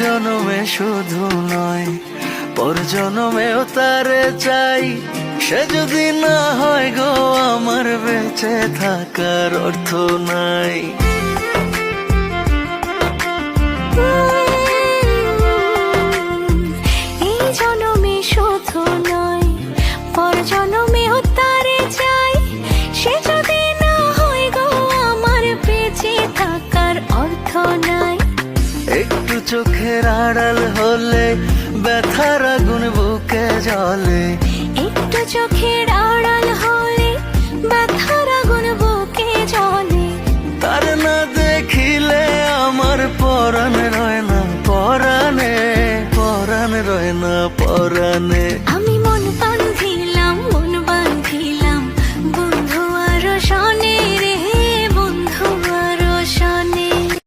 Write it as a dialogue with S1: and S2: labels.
S1: জনমে শুধু নয় পর জনমেও তারে চাই। সে যদি না হয় গো, আমার বেঁচে থাকার অর্থ নাই।
S2: এই জনমে শুধু নয় পর জনমেও তারে চাই। সে যদি না হয় গো, আমার বেঁচে থাকার অর্থ নাই।
S1: একটু চোখের আড়াল হলে ব্যথার আগুন বুকে জলে
S2: একটু চোখের আড়াল হলে ব্যথার আগুন বুকে জলে
S1: তার না দেখিলে আমার পরাণ রয় না পরাণে পরাণ রয় না পরাণে।